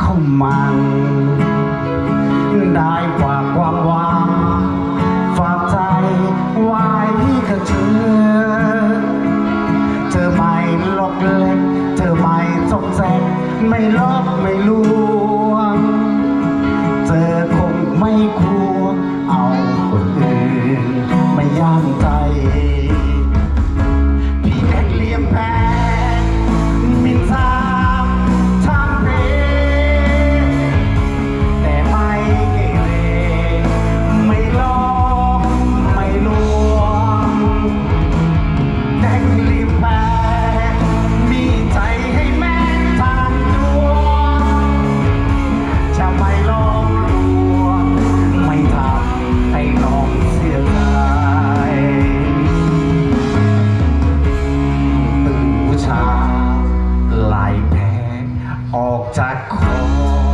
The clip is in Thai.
เข้ามาได้กว่าความหวานฝากใจไว้กับเธอเธอไม่หลอกเล็กเธอไม่จงแสงไม่ลบไม่ลวง เธอคงไม่ควรเอาคนอื่นไม่ย่าใจ 我